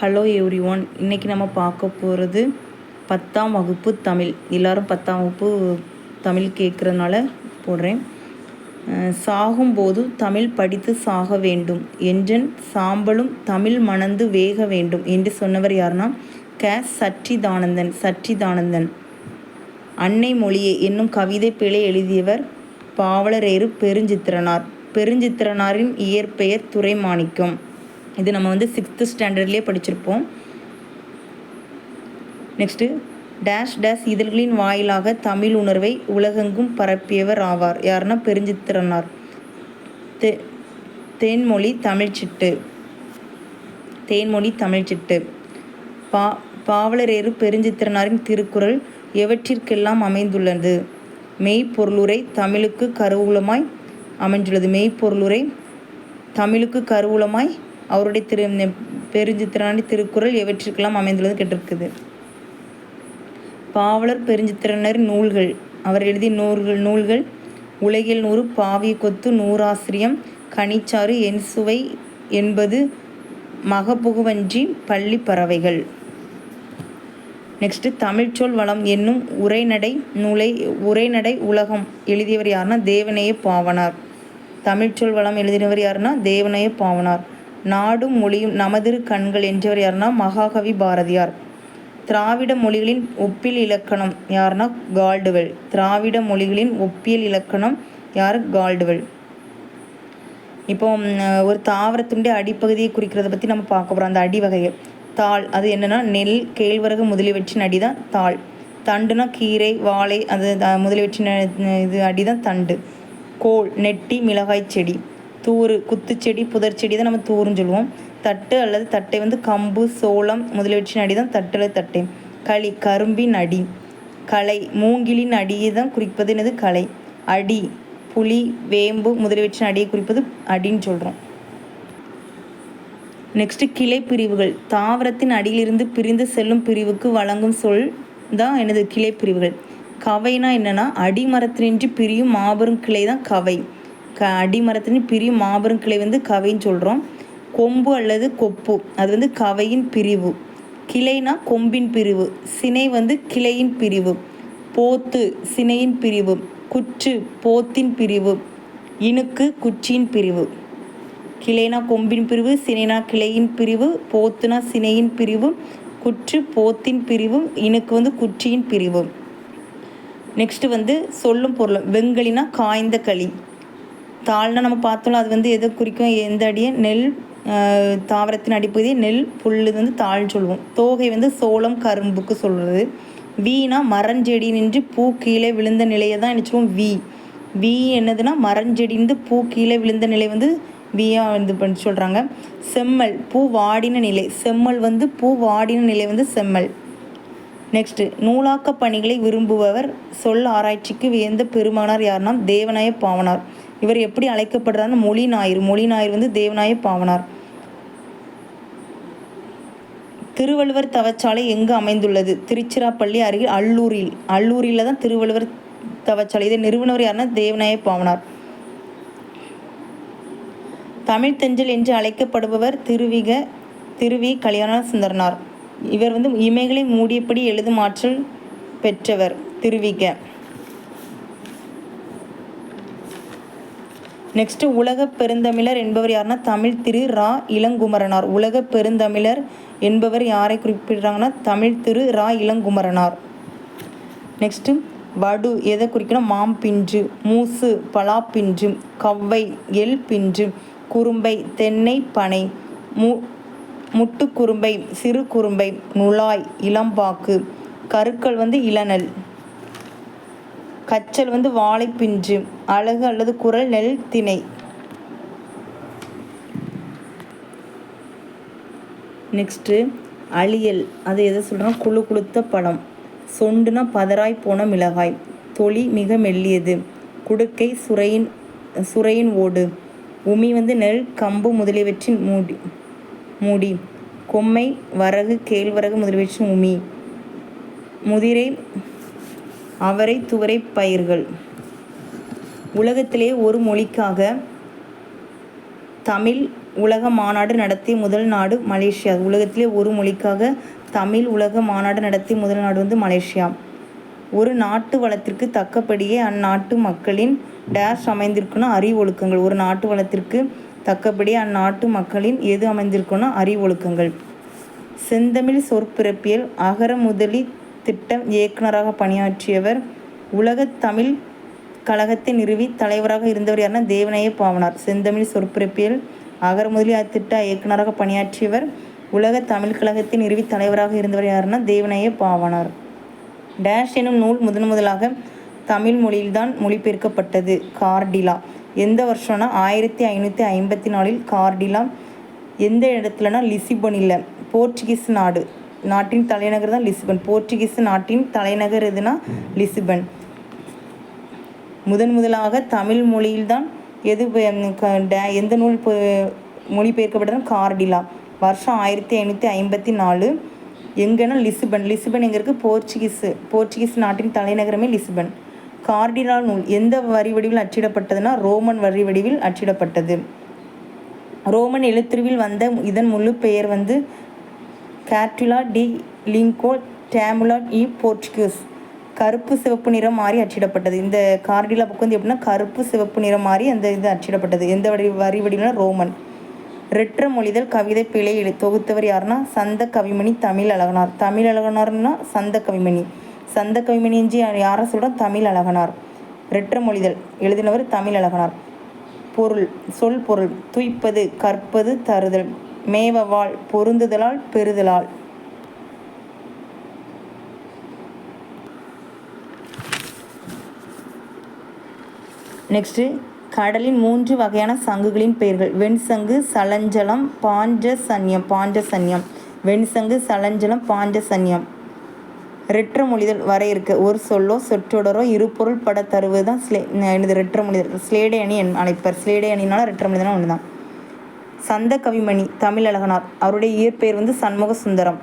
Hello every one இன்றைக்கி நம்ம பார்க்க போகிறது பத்தாம் வகுப்பு தமிழ். எல்லாரும் பத்தாம் வகுப்பு தமிழ் கேட்குறதுனால போடுறேன். சாகும்போது தமிழ் படித்து சாக வேண்டும். என்றன் சாம்பலும் தமிழ் மணந்து வேக வேண்டும் என்று சொன்னவர் யாருன்னா க. சச்சிதானந்தன் சச்சிதானந்தன். அன்னை மொழியே என்னும் கவிதை பிழை எழுதியவர் பாவலரேறு பெருஞ்சித்திரனார். பெருஞ்சித்திரனாரின் இயற்பெயர் துறைமாணிக்கம் இது நம்ம வந்து சிக்ஸ்த்து ஸ்டாண்டர்ட்லேயே படிச்சிருப்போம். நெக்ஸ்ட்டு டேஷ் டேஷ் இதழ்களின் வாயிலாக தமிழ் உணர்வை உலகெங்கும் பரப்பியவர் ஆவார். யாருன்னா பெருஞ்சித்திரனார். தே தேன்மொழி தமிழ்ச்சிட்டு. தேன்மொழி தமிழ்ச்சிட்டு. பா பாவலரேறு பெருஞ்சித்திரனாரின் திருக்குறள் எவற்றிற்கெல்லாம் அமைந்துள்ளது? மெய்ப்பொருளுரை தமிழுக்கு கருவூலமாய் அமைந்துள்ளது. மெய்ப்பொருளுரை தமிழுக்கு கருவூலமாய் அவருடைய திரு பெருஞ்சித்திரனாரி திருக்குறள் எவற்றிற்கெல்லாம் அமைந்துள்ளது கேட்டிருக்குது. பாவலர் பெருஞ்சித்திரனர் நூல்கள். அவர் எழுதிய நூல்கள் நூல்கள். உலகில் நூறு பாவிய கொத்து நூறாசிரியம் கனிச்சாறு என் சுவை என்பது மகபுகுவஞ்சி பள்ளி பறவைகள். நெக்ஸ்ட்டு தமிழ்ச்சொல் வளம் என்னும் உரைநடை நூலை உரைநடை உலகம். எழுதியவர் யாருன்னா தேவனைய பாவனார். தமிழ்ச்சொல் வளம் எழுதினவர் யாருன்னா தேவனைய பாவனார். நாடும் மொழியும் நமதிரு கண்கள் என்றவர் யாருன்னா மகாகவி பாரதியார். திராவிட மொழிகளின் ஒப்பியல் இலக்கணம் யாருன்னா கால்டுவெல். திராவிட மொழிகளின் ஒப்பியல் இலக்கணம் யார்? கால்டுவெல். இப்போ ஒரு தாவரத்துடைய அடிப்பகுதியை குறிக்கிறத பற்றி நம்ம பார்க்க போகிறோம் அந்த அடிவகையை தாள் அது என்னன்னா நெல் கேழ்வரகு முதலியவற்றின் அடி தான் தாள். தண்டுனா கீரை வாழை அது முதலியவற்றின் இது அடி தான் தண்டு. கோல் நெட்டி மிளகாய் செடி. தூறு குத்துச்செடி புதர்ச்செடி தான் நம்ம தூருன்னு சொல்லுவோம். தட்டு அல்லது தட்டை வந்து கம்பு சோளம் முதலியவற்றின் அடி தான் தட்டு அல்லது தட்டை. களி கரும்பின் அடி களை மூங்கிலின் அடியை தான் குறிப்பது. என்னது? களை. அடி புலி வேம்பு முதலியவற்றின் அடியை குறிப்பது அடின்னு சொல்கிறோம் நெக்ஸ்ட்டு கிளை பிரிவுகள். தாவரத்தின் அடியிலிருந்து பிரிந்து செல்லும் பிரிவுக்கு வழங்கும் சொல் தான் எனது கிளை பிரிவுகள். கவைனா என்னென்னா அடிமரத்தினின்றி பிரியும் மாபெரும் கிளை தான் கவை. க அடிமரத்தின் பிரி மாபெரும் கிளை வந்து கவைன்னு சொல்கிறோம் கொம்பு அல்லது கொப்பு. அது வந்து கவையின் பிரிவு. கிளைனா கொம்பின் பிரிவு. சினை வந்து கிளையின் பிரிவு. போத்து சினையின் பிரிவு. குற்று போத்தின் பிரிவு. இணுக்கு குச்சியின் பிரிவு. கிளைனா கொம்பின் பிரிவு சினைனா கிளையின் பிரிவு. போத்துனா சினையின் பிரிவு. குற்று போத்தின் பிரிவு. இனுக்கு வந்து குச்சியின் பிரிவு. நெக்ஸ்ட் வந்து சொல்லும் பொருள். வெங்கலினா காய்ந்த களி. தாள்னா நம்ம பார்த்தோம்ல அது வந்து எதை குறிக்கும் எந்த அடியை? நெல் தாவரத்தின் அடிப்பகுதி நெல் புல் வந்து தாள் சொல்லுவோம். தோகை வந்து சோளம் கரும்புக்கு சொல்கிறது வீணா மரஞ்செடி நின்று பூ கீழே விழுந்த நிலையை தான் என்ன சொல்லுவோம்? வி. வி என்னதுன்னா மரஞ்செடிந்து பூ கீழே விழுந்த நிலை வந்து வீயாக இது பண்ணி சொல்கிறாங்க செம்மல் பூ வாடின நிலை. செம்மல் வந்து பூ வாடின நிலை வந்து செம்மல். நெக்ஸ்ட்டு நூலாக்க பணிகளை விரும்புபவர் சொல் ஆராய்ச்சிக்கு வியந்த பெருமானார் யாருன்னா தேவநாய பாவனார். இவர் எப்படி அழைக்கப்படுறாருன்னு மொழி ஞாயிறு. மொழி ஞாயிறு வந்து தேவநாய பாவனார். திருவள்ளுவர் தவச்சாலை எங்கு அமைந்துள்ளது? திருச்சிராப்பள்ளி அருகில் அல்லூரில். அல்லூரில் தான் திருவள்ளுவர் தவச்சாலை. இதை நிறுவனர் யாருன்னா? தேவநாய பாவனார். தமிழ் தெஞ்சல் என்று அழைக்கப்படுபவர் திருவிக திருவி கல்யாண சுந்தரனார். இவர் வந்து இமைகளை மூடியபடி எழுதும் ஆற்றல் பெற்றவர் திருவிக. நெக்ஸ்ட்டு உலக பெருந்தமிழர் என்பவர் யாருன்னா தமிழ் திரு ரா இளங்குமரனார். உலக பெருந்தமிழர் என்பவர் யாரை குறிப்பிடுறாங்கன்னா தமிழ் திரு ரா இளங்குமரனார். நெக்ஸ்ட்டு வடு எதை குறிக்கணும்? மாம்பிஞ்சு மூசு பலாப்பிஞ்சு கவ்வை எல் பிஞ்சு குறும்பை தென்னை பனை மு முட்டு குறும்பை சிறு குறும்பை நுழாய் இளம்பாக்கு கருக்கள் வந்து இளநல். கச்சல் வந்து வாழைப்பிஞ்சு அழகு அல்லது குரல் நெல் திணை. நெக்ஸ்ட்டு அழியல். அது எதை சொல்கிறோம் குழு குளுத்த பழம். சொண்டுனா பதராய் போன மிளகாய். தொளி மிக மெல்லியது. குடுக்கை சுரையின் சுரையின் ஓடு. உமி வந்து நெல் கம்பு முதலியவற்றின் மூடி மூடி. கொம்மை வரகு கேழ்வரகு முதலியவற்றின் உமி. முதிரை அவரை துவரை பயிர்கள். உலகத்திலே ஒரு மொழிக்காக தமிழ் உலக மாநாடு நடத்திய முதல் நாடு மலேசியா. உலகத்திலே ஒரு மொழிக்காக தமிழ் உலக மாநாடு நடத்திய முதல் நாடு வந்து மலேசியா. ஒரு நாட்டு வளத்திற்கு தக்கபடியே அந்நாட்டு மக்களின் டேஷ் அமைந்திருக்குன்னா அறிவொழுக்கங்கள் ஒரு நாட்டு வளத்திற்கு தக்கபடியே அந்நாட்டு மக்களின் எது அமைந்திருக்குன்னா அறிவொழுக்கங்கள் செந்தமிழ் சொற்பிறப்பியல் அகர முதலி திட்டம் இயக்குனராக பணியாற்றியவர் உலகத் தமிழ் கழகத்தை நிறுவி தலைவராக இருந்தவர் யாருன்னா தேவநாய பாவனார் செந்தமிழ் சொற்பிறப்பியல் அகர முதலி திட்ட இயக்குனராக பணியாற்றியவர் உலக தமிழ் கழகத்தை நிறுவி தலைவராக இருந்தவர் யாருன்னா தேவநாய பாவனார் டேஷ் எனும் நூல் முதன் முதலாக தமிழ் மொழியில்தான் மொழிபெயர்க்கப்பட்டது. கார்டிலா. எந்த வருஷம்னா ஆயிரத்தி ஐநூற்றி ஐம்பத்தி நாலில் கார்டிலா எந்த இடத்துலனா லிசிபனில் போர்ச்சுகீஸ் நாடு. நாட்டின் தலைநகர் தான் லிஸ்பன். போர்ச்சுகீஸ் நாட்டின் தலைநகர் எதுனா லிஸ்பன். முதன் முதலாக தமிழ் மொழியில்தான் எது எந்த நூல் மொழிபெயர்க்கப்பட்டதும் கார்டிலா. வருஷம் ஆயிரத்தி ஐநூற்றி ஐம்பத்தி நாலு எங்கன்னா லிஸ்பன். லிஸ்பன் எங்கே இருக்குது போர்ச்சுகீஸு போர்ச்சுகீஸ் நாட்டின் தலைநகரமே லிஸ்பன். கார்டிலா நூல் எந்த வரி வடிவில் அச்சிடப்பட்டதுன்னா ரோமன் வரி வடிவில் அச்சிடப்பட்டது. ரோமன் எழுத்துருவில் வந்த இதன் முழு பெயர் வந்து கேட்டுலா டி லிங்கோ டேமுலா இ போர்ச்சுகீஸ் கருப்பு சிவப்பு நிறம் மாறி அச்சிடப்பட்டது. இந்த கார்டிலா புக் வந்து எப்படின்னா கருப்பு சிவப்பு நிறம் மாறி அந்த இது அச்சிடப்பட்டது. எந்த வடி வரி வடிவில்னா ரோமன். ரெற்ற மொழிதல் கவிதை பிழை எழு தொகுத்தவர் யாருன்னா சந்த கவிமணி தமிழ் அழகனார். தமிழ் அழகனார்னா சந்த கவிமணி. சந்த கவிமணி என்று யாரை சொல்கிறோம் தமிழ் அழகனார். ரெற்ற மொழிதல் எழுதினவர் தமிழ் அழகனார். பொருள் சொல் பொருள் துய்ப்பது கற்பது தருதல். மேவவாள் பொருந்துதலால் பெறுதலால். நெக்ஸ்ட்டு கடலின் மூன்று வகையான சங்குகளின் பெயர்கள். வெண்சங்கு சலஞ்சலம் பாஞ்சசன்யம். பாஞ்சசன்யம். வெண்சங்கு சலஞ்சலம் பாஞ்சசன்யம். ரெற்ற மொழிதல் வரையறுக்க ஒரு சொல்லோ சொற்றொடரோ இருபொருள் பட தருவது தான் ஸ்லே இது ரெற்ற மொழிதல். ஸ்லேடை அணி என் அழைப்பர். ஸ்லேடை அணினால ரெற்ற மொழிதல் ஒன்று தான் சந்த கவிமணி தமிழழகனார். அவருடைய இயற்பெயர் வந்து சண்முக சுந்தரம்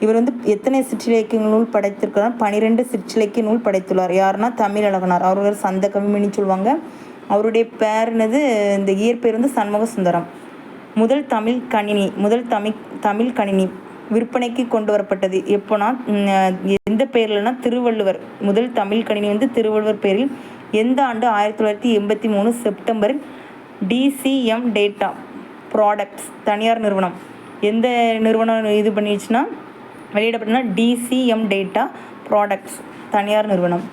இவர் வந்து எத்தனை சிற்றிலக்கிய நூல் படைத்திருக்கிறார்? பனிரெண்டு சிற்றிலக்கிய நூல் படைத்துள்ளார். யாருன்னா தமிழழகனார். அவர் சந்த கவிமணி சொல்லுவாங்க. அவருடைய பேர் என்னது? இந்த இயற்பெயர் வந்து சண்முக சுந்தரம் முதல் தமிழ் கணினி முதல் தமிழ் தமிழ் கணினி விற்பனைக்கு கொண்டு வரப்பட்டது. எப்போனா எந்த பெயர்லனா திருவள்ளுவர். முதல் தமிழ் கணினி வந்து திருவள்ளுவர் பெயரில் எந்த ஆண்டு ஆயிரத்தி தொள்ளாயிரத்தி எண்பத்தி மூணு செப்டம்பரில் டிசிஎம் டேட்டா ப்ராடக்ட்ஸ் தனியார் நிறுவனம். எந்த நிறுவனம் இது பண்ணிடுச்சுன்னா வெளியிடப்பட்டனா டிசிஎம் டேட்டா ப்ராடக்ட்ஸ் தனியார் நிறுவனம்.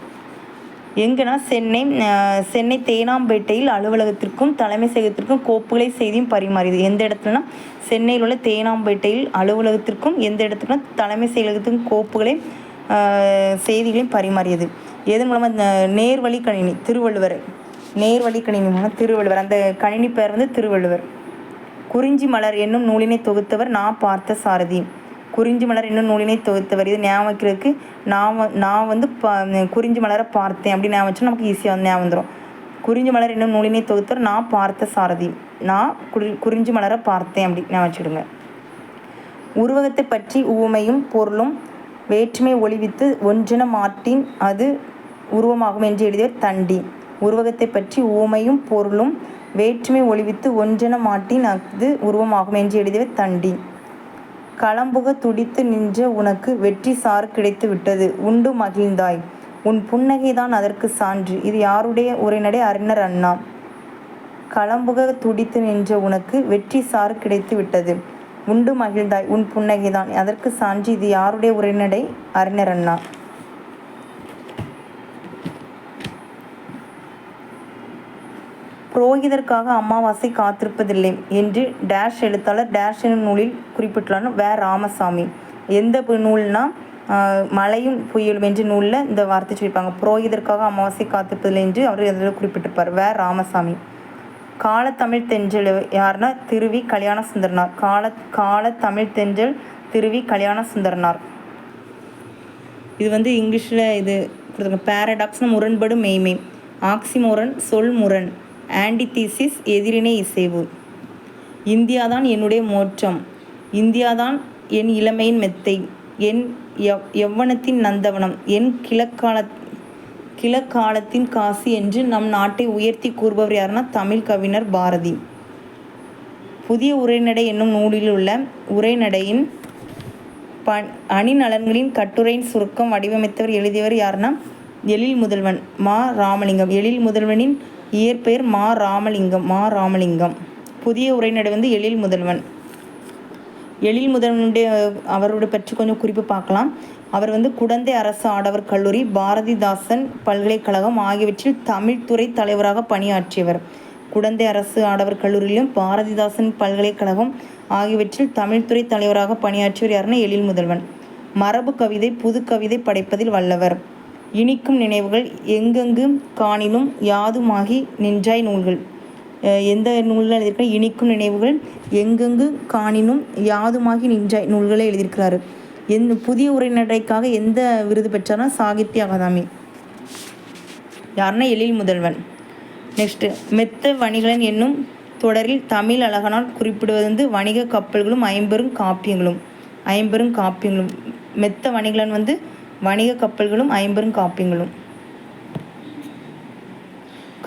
எங்கன்னா சென்னை சென்னை தேனாம்பேட்டையில் அலுவலகத்திற்கும் தலைமை செயலகத்திற்கும் கோப்புகளை செய்தியும் பரிமாறியது. எந்த இடத்துலனா சென்னையில் உள்ள தேனாம்பேட்டையில் அலுவலகத்திற்கும் எந்த இடத்துக்குனா தலைமை செயலகத்திற்கும் கோப்புகளை செய்திகளையும் பரிமாறியது. எதன் மூலமாக இந்த நேர்வழி கணினி திருவள்ளுவர். நேர்வழி கணினி மூலம் திருவள்ளுவர். அந்த கணினி பெயர் வந்து திருவள்ளுவர். குறிஞ்சி மலர் என்னும் நூலினை தொகுத்தவர் நான் பார்த்த சாரதி குறிஞ்சி மலர் என்னும் நூலினை தொகுத்தவர். இது ஞாபகம் வைக்கிறதுக்கு நான் நான் வந்து ப குறிஞ்சி மலரை பார்த்தேன் அப்படின்னு ஞாபகம் வச்சா நமக்கு ஈஸியாக வந்து ஞாபகம் வந்துடும் குறிஞ்சி மலர் என்னும் நூலினை தொகுத்தவர் நான் பார்த்த சாரதி நான் குறி குறிஞ்சி மலரை பார்த்தேன் அப்படி ஞாபகம் வச்சுடுங்க. உருவகத்தை பற்றி ஊமையும் பொருளும் வேற்றுமை ஒளிவித்து ஒன்றென மாட்டின் அது உருவமாகும் என்று எழுதியவர் தண்டி. உருவகத்தை பற்றி ஊமையும் பொருளும் வேற்றுமை ஒளிவித்து ஒன்றென மாட்டின் அது உருவமாகும் என்று எழுதியவர் தண்டி. களம்புக துடித்து நின்ற உனக்கு வெற்றி சாறு கிடைத்து விட்டது. உண்டு மகிழ்ந்தாய். உன் புன்னகைதான் அதற்கு சான்று. இது யாருடைய உரைநடை? அறிஞர் அண்ணா. களம்புக துடித்து நின்ற உனக்கு வெற்றி சாறு கிடைத்து விட்டது. உண்டு மகிழ்ந்தாய். உன் புன்னகைதான். அதற்கு சான்று. இது யாருடைய உரைநடை? அறிஞர் அண்ணா. புரோகிதற்காக அமாவாசை காத்திருப்பதில்லை என்று டேஷ் எழுத்தாளர் டேஷ் எனும் நூலில் குறிப்பிட்டுள்ளார். வே ராமசாமி. எந்த நூல்னா மழையும் புயலும் என்று நூலில் இந்த வார்த்தை சொல்லியிருப்பாங்க. புரோகிதற்காக அமாவாசை காத்திருப்பதில்லை என்று அவர் அதில் குறிப்பிட்டிருப்பார். வே ராமசாமி. காலத்தமிழ் தென்றல் யாருன்னா திருவி கல்யாண சுந்தரனார் கால காலத்தமிழ் தென்றல் திருவி கல்யாண சுந்தரனார் இது வந்து இங்கிலீஷில் இது பேரடாக்ஸ்னு முரண்படும் மெய்மை. ஆக்சிமோரன் சொல் முரண் ஆன்டிதீசிஸ் எதிரினை இசைவு. இந்தியாதான் என்னுடைய மோட்சம். இந்தியாதான் என் இளமையின் மெத்தை. என் எவ் யவ்வனத்தின் நந்தவனம். என் கிழக்கால கிழக்காலத்தின் காசி என்று நம் நாட்டை உயர்த்தி கூறுபவர் யாருன்னா தமிழ் கவிஞர் பாரதி. புதிய உரைநடை என்னும் நூலில் உள்ள உரைநடையின் ப அணிநலன்களின் கட்டுரையின் சுருக்கம் வடிவமைத்தவர் எழுதியவர் யாருன்னா எழில் முதல்வன் மா ராமலிங்கம். எழில் முதல்வனின் இயற்பெயர் மா ராமலிங்கம் மா ராமலிங்கம். புதிய உரைநடை வந்து எழில் முதல்வன். எழில் முதல்வனுடைய அவரோட பற்றி கொஞ்சம் குறிப்பு பார்க்கலாம். அவர் வந்து குடந்தை அரசு ஆடவர் கல்லூரி பாரதிதாசன் பல்கலைக்கழகம் ஆகியவற்றில் தமிழ்துறை தலைவராக பணியாற்றியவர். குடந்தை அரசு ஆடவர் கல்லூரியிலும் பாரதிதாசன் பல்கலைக்கழகம் ஆகியவற்றில் தமிழ்துறை தலைவராக பணியாற்றியவர் யாருன்னா எழில் முதல்வன். மரபு கவிதை புது கவிதை படைப்பதில் வல்லவர். இனிக்கும் நினைவுகள் எங்கெங்கும் காணினும் யாதுமாகி நின்றாய் நூல்கள். எந்த நூலில் எழுதியிருக்க இனிக்கும் நினைவுகள் எங்கெங்கு காணினும் யாதுமாகி நின்றாய் நூல்களை எழுதியிருக்கிறாரு. எந்த புதிய உரைநடைக்காக எந்த விருது பெற்றார்னா சாகித்ய அகாதமி. யாருன்னா எழில் முதல்வன். நெக்ஸ்ட்டு மெத்த வணிகலன் என்னும் தொடரில் தமிழ் அழகனால் குறிப்பிடுவது வந்து வணிக கப்பல்களும் ஐம்பெரும் காப்பியங்களும் ஐம்பெரும் காப்பியங்களும். மெத்த வணிகலன் வந்து வணிக கப்பல்களும் ஐம்பெரும் காப்பிங்களும்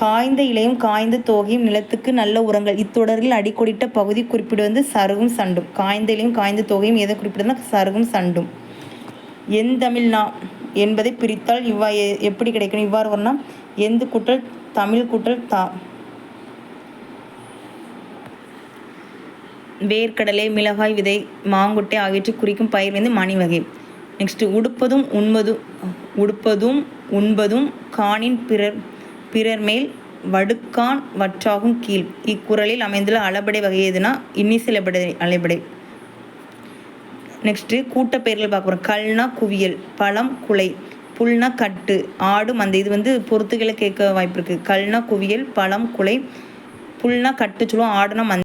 காய்ந்த இலையும் காய்ந்த தோகையும் நிலத்துக்கு நல்ல உரங்கள். இத்தொடரில் அடிக்கொடிட்ட பகுதி குறிப்பிடுவது வந்து சருகும் சண்டும். காய்ந்த இலையும் காய்ந்த தொகையும் எதை குறிப்பிடுதுன்னா சருகும் சண்டும். எந்தமிழ்னா என்பதை பிரித்தால் இவ்வா எப்படி கிடைக்கணும்? இவ்வாறு வரணும் எந்து குட்டல் தமிழ் குற்றல் தா. வேர்க்கடலை மிளகாய் விதை மாங்குட்டை ஆகியவற்றை குறிக்கும் பயிர் வந்து மணி வகை நெக்ஸ்ட்டு உடுப்பதும் உண்பதும் உடுப்பதும் உண்பதும் காணின் பிறர் பிறர் மேல் வடுக்கான் வற்றாகும் கீழ். இக்குறளில் அமைந்துள்ள அளபடை வகை எதுனா? இன்னிசிலபடை அலைபடை நெக்ஸ்ட்டு கூட்டப்பெயர்கள் பார்க்க போகிறோம் கல்னா குவியல் பழம் குலை புல்னா கட்டு ஆடும் அந்த இது வந்து பொறுத்துகளை கேட்க வாய்ப்பு இருக்குது கல்னா குவியல் பழம் குலை புல்னா கட்டு சொல்லுவோம் ஆடுனா மந்த்.